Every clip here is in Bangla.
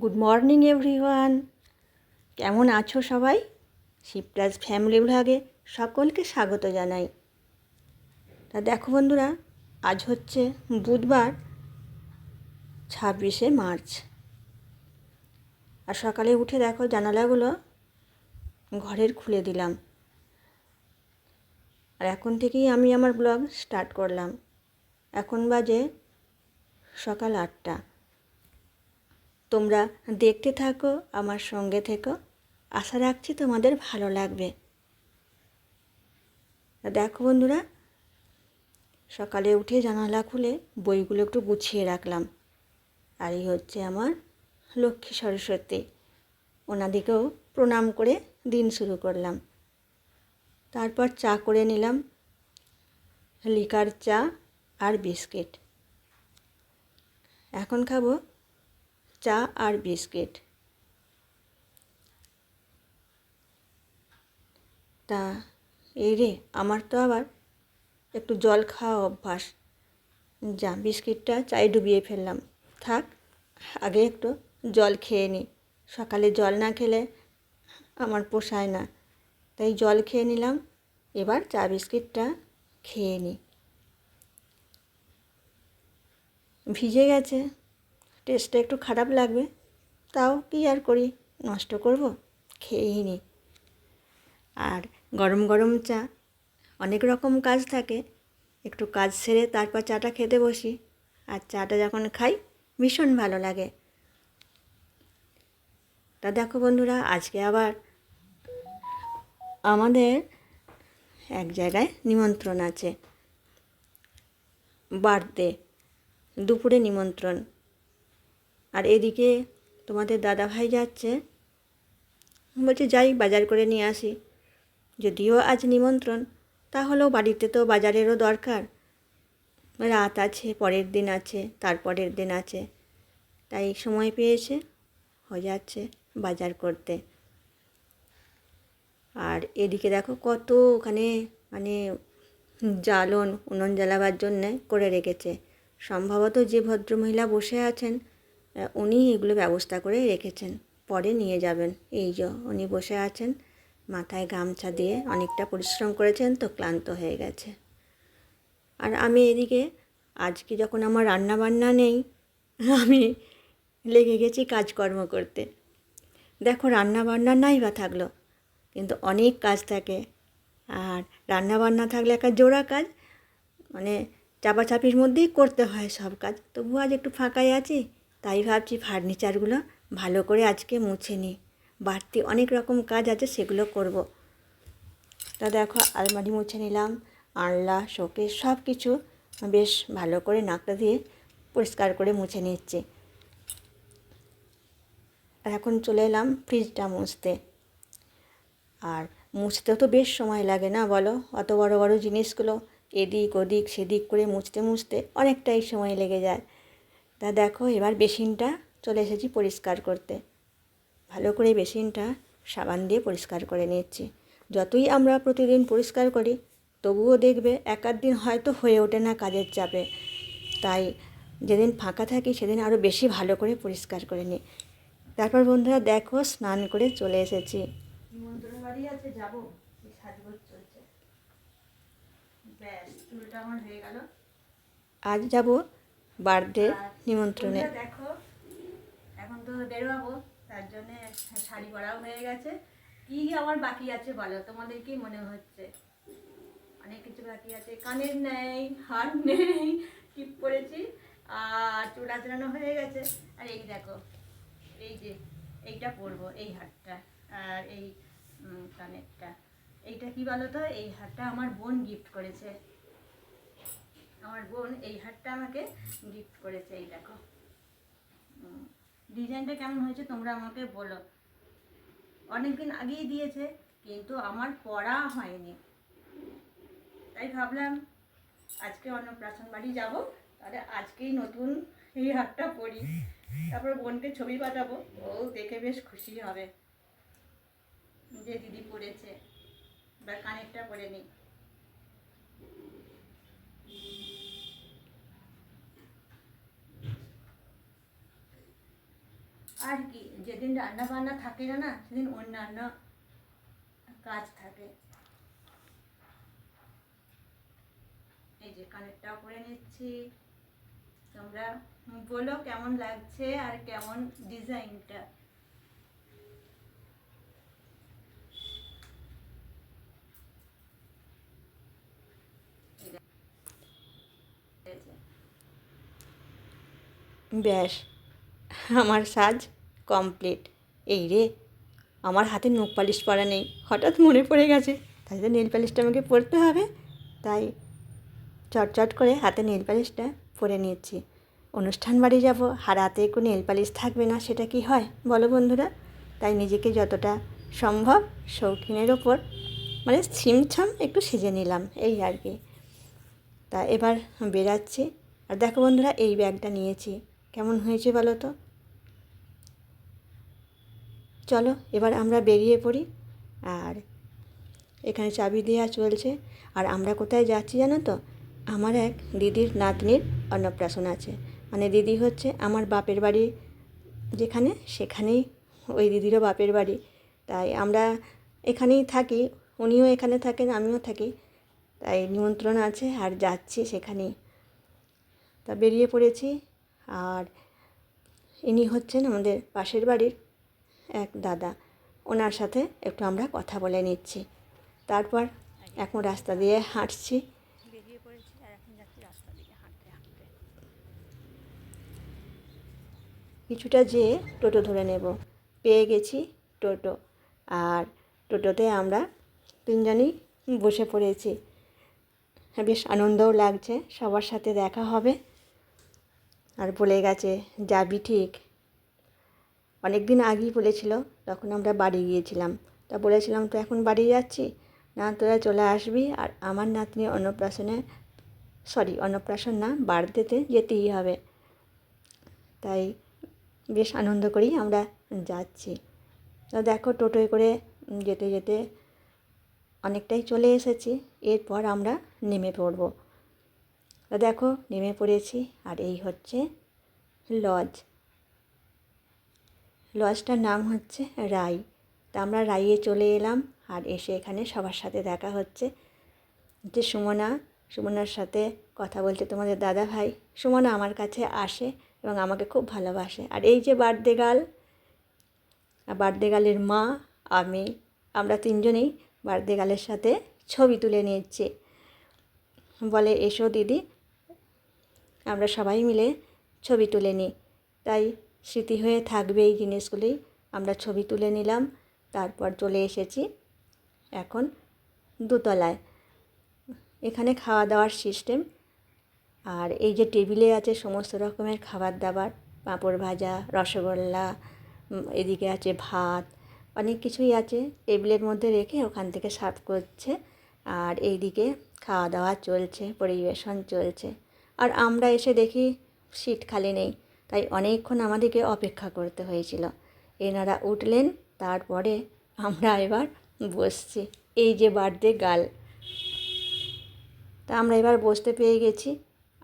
গুড মর্নিং এভরিওয়ান কেমন আছো সবাই? শিবরাজ ফ্যামিলি ব্লগে সকলকে স্বাগত জানাই। তা দেখো বন্ধুরা, আজ হচ্ছে বুধবার, ছাব্বিশে মার্চ। আর সকালে উঠে দেখো জানালাগুলো ঘরের খুলে দিলাম। আর এখন থেকেই আমি আমার ব্লগ স্টার্ট করলাম। এখন বাজে সকাল আটটা। তোমরা দেখতে থাকো, আমার সঙ্গে থেকো। আশা রাখছি তোমাদের ভালো লাগবে। দেখো বন্ধুরা, সকালে উঠে জানালা খুলে বইগুলো একটু গুছিয়ে রাখলাম। আর এই হচ্ছে আমার লক্ষ্মী সরস্বতী। ওনাদিকেও প্রণাম করে দিন শুরু করলাম। তারপর চা করে নিলাম, লিকার চা আর বিস্কিট। এখন খাব চা আর বিস্কিট। তা, এই রে, আমার তো আবার একটু জল খাওয়া অভ্যাস। যা, বিস্কিটটা চায়ে ডুবিয়ে ফেললাম। থাক, আগে একটু জল খেয়ে নিই সকালে জল না খেলে আমার পোষায় না। তাই জল খেয়ে নিলাম, এবার চা, বিস্কিটটা খেয়ে নিই ভিজে গেছে। টেস্টটা একটু খারাপ লাগবে, তাও কি আর করি? নষ্ট করব? খেয়েই নিই আর গরম গরম চা, অনেক রকম কাজ থাকে। একটু কাজ সেরে তারপর চাটা খেতে বসি। আর চাটা যখন খাই, ভীষণ ভালো লাগে। তা দেখো বন্ধুরা, আজকে আবার আমাদের এক জায়গায় নিমন্ত্রণ আছে। বার্থডে, দুপুরে নিমন্ত্রণ। আর এদিকে তোমাদের দাদা ভাই যাচ্ছে বলছে, যাই, বাজার করে নিয়ে আসি। যদিও আজ নিমন্ত্রণ, তাহলেও বাড়িতে তো বাজারেরও দরকার। রাত আছে, পরের দিন আছে, তারপরের দিন আছে। তাই সময় পেয়েছে, হয়ে যাচ্ছে বাজার করতে। আর এদিকে দেখো কত ওখানে মানে জ্বালন, উনুন জ্বালাবার জন্যে করে রেখেছে। সম্ভবত যে ভদ্রমহিলা বসে আছেন উনি এগুলো ব্যবস্থা করে রেখেছেন। পরে নিয়ে যাবেন। এই যে উনি বসে আছেন, মাথায় গামছা দিয়ে অনেকটা পরিশ্রম করেছেন তো ক্লান্ত হয়ে গেছে। আর আমি এদিকে, আজকে যখন আমার রান্না বান্না নেই, আমি লেগে গেছি কাজকর্ম করতে। দেখো রান্না বান্না নাই বা থাকল, কিন্তু অনেক কাজ থাকে। আর রান্না বান্না থাকলে একটা জোড়া কাজ মানে চাপাচাপির মধ্যেই করতে হয় সব কাজ। তবু আজ একটু ফাঁকাই আছি তাই ভাবছি ফার্নিচারগুলো ভালো করে আজকে মুছে নিই। বাড়তি অনেক রকম কাজ আছে, সেগুলো করব। তা দেখো, আলমারি মুছে নিলাম আনলা শোকেস সব কিছু বেশ ভালো করে নাকটা দিয়ে পরিষ্কার করে মুছে নিচ্ছি। এখন চলে এলাম ফ্রিজটা মুছতে। আর মুছতে তো বেশ সময় লাগে না বলো? অত বড় বড় জিনিসগুলো এদিক ওদিক, সেদিক করে মুছতে মুছতে অনেকটাই সময় লেগে যায়। তা দেখো এবার বেসিনটা চলে এসেছি পরিষ্কার করতে। ভালো করে বেসিনটা সাবান দিয়ে পরিষ্কার করে নিচ্ছি যতই আমরা প্রতিদিন পরিষ্কার করি তবুও দেখবে এক আধ দিন হয়তো হয়ে ওঠে না কাজের চাপে। তাই যেদিন ফাঁকা থাকি সেদিন আরও বেশি ভালো করে পরিষ্কার করে নিই। তারপর বন্ধুরা দেখো স্নান করে চলে এসেছি। নিমন্ত্রণ বাড়ি আছে যাব। চলছে। ব্যাস চুলটা আমার হয়ে গেল। আজ যাব বার্থডে নিমন্ত্রণে। দেখো এখন তো বেরোবো তার জন্যে শাড়ি পরাও হয়ে গেছে। কি আমার বাকি আছে বলো? তোমাদের কি মনে হচ্ছে। অনেক কিছু বাকি আছে। কানের নেই হার নেই টিপ পরেছি আর চুল আচড়ানো হয়ে গেছে। আর এই দেখো এই যে এইটা পরবো এই হারটা আর এই কানেরটা। এইটা কি বলো তো? এই হারটা আমার বোন গিফট করেছে। আমার বোন এই হারটা আমাকে গিফট করেছে, এই দেখো। ডিজাইনটা কেমন হয়েছে তোমরা আমাকে বলো। অনেকদিন আগেই দিয়েছে, কিন্তু আমার পড়া হয়নি। তাই ভাবলাম আজকে অন্নপ্রাশন বাড়ি যাব, তাহলে আজকেই নতুন এই হারটা পরি। তারপর বোনকে ছবি পাঠাবো, ও দেখে বেশ খুশি হবে। যে দিদি পড়েছে বা কানেরটা পরে নিই। আর কি, যেদিন রান্না বান্না থাকে না না সেদিন অন্যান্য কাজ থাকে। এই যে কানেরটাও করে নিচ্ছি। তোমরা বলো কেমন লাগছে আর কেমন ডিজাইনটা? ব্যাস, আমার সাজ কমপ্লিট এই রে, আমার হাতে নখ পালিশ পরা নেই, হঠাৎ মনে পড়ে গেছে। তাই তো নেল পালিশটা আমাকে পরতে হবে। তাই চটচট করে হাতে নেল পালিশটা পরে নিচ্ছি অনুষ্ঠান বাড়ি যাব, আর হাতে একটু নেল পালিশ থাকবে না, সেটা কি হয়? বলো বন্ধুরা। তাই নিজেকে যতটা সম্ভব শৌখিনের ওপর মানে ছিমছাম একটু সেজে নিলাম, এই আর কি। তা এবার বেরাচ্ছি। আর দেখো বন্ধুরা, এই ব্যাগটা নিয়েছি। কেমন হয়েছে বলো তো? চলো, এবার আমরা বেরিয়ে পড়ি। আর এখানে চাবি দেওয়া চলছে। আর আমরা কোথায় যাচ্ছি জানো তো? আমার এক দিদির নাতনির অন্নপ্রাশন আছে। মানে দিদি হচ্ছে আমার বাপের বাড়ি যেখানে, সেখানেই ওই দিদিরও বাপের বাড়ি। তাই আমরা এখানেই থাকি। উনিও এখানে থাকেন, আমিও থাকি। তাই নিমন্ত্রণ আছে, আর যাচ্ছি সেখানেই। তা বেরিয়ে পড়েছি। আর ইনি হচ্ছেন আমাদের পাশের বাড়ির এক দাদা। ওনার সাথে একটু আমরা কথা বলে নিচ্ছি। তারপর এখন রাস্তা দিয়ে হাঁটছি। কিছুটা যেয়ে টোটো ধরে নেব। পেয়ে গেছি টোটো। আর টোটোতে আমরা তিনজনই বসে পড়েছি। বেশ আনন্দও লাগছে। সবার সাথে দেখা হবে। আর বলে গেছে যাবি ঠিক? অনেক দিন আগেই বলেছিল, তখন আমরা বাড়ি গিয়েছিলাম। তা বলেছিলাম তো এখন বাড়ি যাচ্ছি না তোরা চলে আসবি। আর আমার নাতনি অন্নপ্রাশনে, সরি, অন্নপ্রাশন না, বার্থডেতে যেতেই হবে। তাই বেশ আনন্দ করেই আমরা যাচ্ছি। তো দেখো, টোটোয় করে যেতে যেতে অনেকটাই চলে এসেছি। এরপর আমরা নেমে পড়ব। তো দেখো, নেমে পড়েছি। আর এই হচ্ছে লজ। লজটার নাম হচ্ছে রাই। তা আমরা রাইয়ে চলে এলাম আর এসে এখানে সবার সাথে দেখা হচ্ছে। যে সুমনা, সুমনার সাথে কথা বলছে তোমাদের দাদা ভাই। সুমনা আমার কাছে আসে এবং আমাকে খুব ভালোবাসে। আর এই যে বার্থডে গার্ল বার্থডে গার্লের মা, আমি, আমরা তিনজনেই বার্থডে গার্লের সাথে ছবি তুলে নিচ্ছি বলে, এসো দিদি, আমরা সবাই মিলে ছবি তুলে নিই। তাই স্মৃতি হয়ে থাকবে এই জিনিসগুলি। আমরা ছবি তুলে নিলাম, তারপর চলে এসেছি এখন দোতলায়। এখানে খাওয়া দাওয়ার সিস্টেম আর এই যে টেবিলে আছে সমস্ত রকমের খাবার দাবার পাঁপড় ভাজা, রসগোল্লা এদিকে আছে ভাত, অনেক কিছুই আছে। টেবিলের মধ্যে রেখে ওখান থেকে সার্ভ করছে, আর এইদিকে খাওয়া দাওয়া চলছে, পরিবেশন চলছে। আর আমরা এসে দেখি সিট খালি নেই। তাই অনেকক্ষণ আমাদেরকে অপেক্ষা করতে হয়েছিল। এনারা উঠলেন, তারপরে আমরা এবার বসছি। এই যে বার্থডে গাল তা আমরা এবার বসতে পেয়ে গেছি।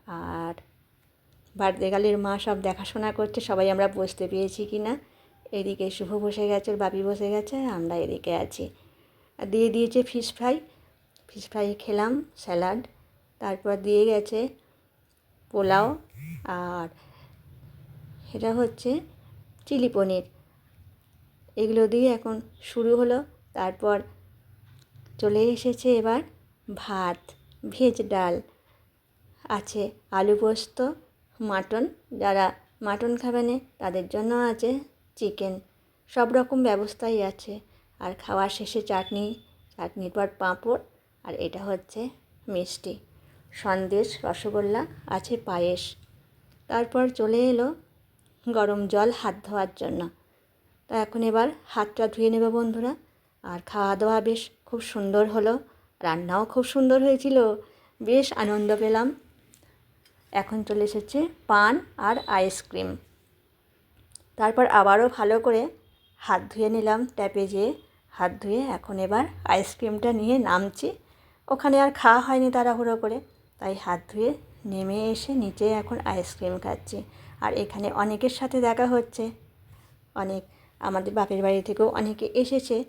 আর বার্থডে গালের মা সব দেখাশোনা করছে, সবাই আমরা বসতে পেয়েছি কি না। এদিকে শুভ বসে গেছে, বাপি বসে গেছে, আমরা এদিকে আছি। আর দিয়ে দিয়েছে ফিশ ফ্রাই। ফিশ ফ্রাই খেলাম, স্যালাড, তারপর দিয়ে গেছে পোলাও আর এটা হচ্ছে চিলি পনির। এগুলো দিয়ে এখন শুরু হলো। তারপর চলে এসেছে এবার ভাত, ভেজ ডাল। আছে আলু পোস্ত, মাটন। যারা মাটন খাবে না, তাদের জন্য আছে চিকেন। সব রকম ব্যবস্থাই আছে। আর খাওয়ার শেষে চাটনি, চাটনির পর পাঁপড়, আর এটা হচ্ছে মিষ্টি। সন্দেশ, রসগোল্লা, আছে পায়েস। তারপর চলে এলো গরম জল হাত ধোয়ার জন্য। তা এখন এবার হাতটা ধুয়ে নেবে বন্ধুরা। আর খাওয়া দাওয়া বেশ খুব সুন্দর হলো। রান্নাও খুব সুন্দর হয়েছিল। বেশ আনন্দ পেলাম। এখন চলে এসেছে পান আর আইসক্রিম। তারপর আবারও ভালো করে হাত ধুয়ে নিলাম ট্যাপে যেয়ে। হাত ধুয়ে এখন এবার আইসক্রিমটা নিয়ে নামছি। ওখানে আর খাওয়া হয়নি তাড়াহুড়ো করে। তাই হাত ধুয়ে নেমে এসে নিচে এখন আইসক্রিম খাচ্ছি। আর এখানে অনেকের সাথে দেখা হচ্ছে। অনেক আমাদের বাপের বাড়ি থেকেও অনেকে এসেছে।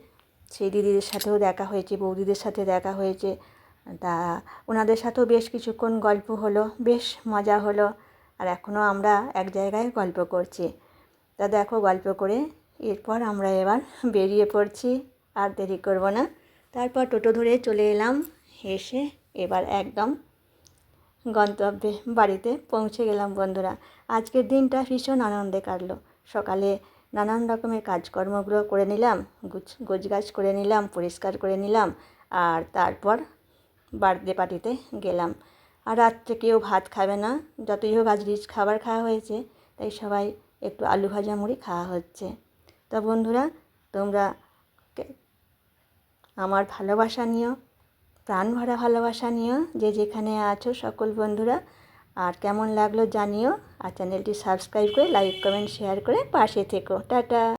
সেই দিদিদের সাথেও দেখা হয়েছে, বৌদিদের সাথে দেখা হয়েছে। তা ওনাদের সাথেও বেশ কিছুক্ষণ গল্প হলো, বেশ মজা হলো। আর এখনও আমরা এক জায়গায় গল্প করছি। তা দেখো গল্প করে এরপর আমরা এবার বেরিয়ে পড়ছি, আর দেরি করব না। তারপর টোটো ধরে চলে এলাম, এসে এবার একদম গন্তব্যে, বাড়িতে পৌঁছে গেলাম বন্ধুরা। আজকের দিনটা ভীষণ আনন্দে কাটলো। সকালে নানান রকমের কাজকর্মগুলো করে নিলাম, গুছ, গোছগাছ করে নিলাম, পরিষ্কার করে নিলাম, আর তারপর বার্থডে পার্টিতে গেলাম। আর রাত্রে কেউ ভাত খাবে না, যতই হোক আজ রিচ খাবার খাওয়া হয়েছে, তাই সবাই একটু আলু ভাজা মুড়ি খাওয়া হচ্ছে। তা বন্ধুরা, তোমরা আমার ভালোবাসা নিও প্রাণ ভরা ভালোবাসা নিও। যে যেখানে আছো সকল বন্ধুরা, আর কেমন লাগল জানিও। আর চ্যানেলটি সাবস্ক্রাইব করে, লাইক, কমেন্ট, শেয়ার করে পাশে থেকো। টাটা।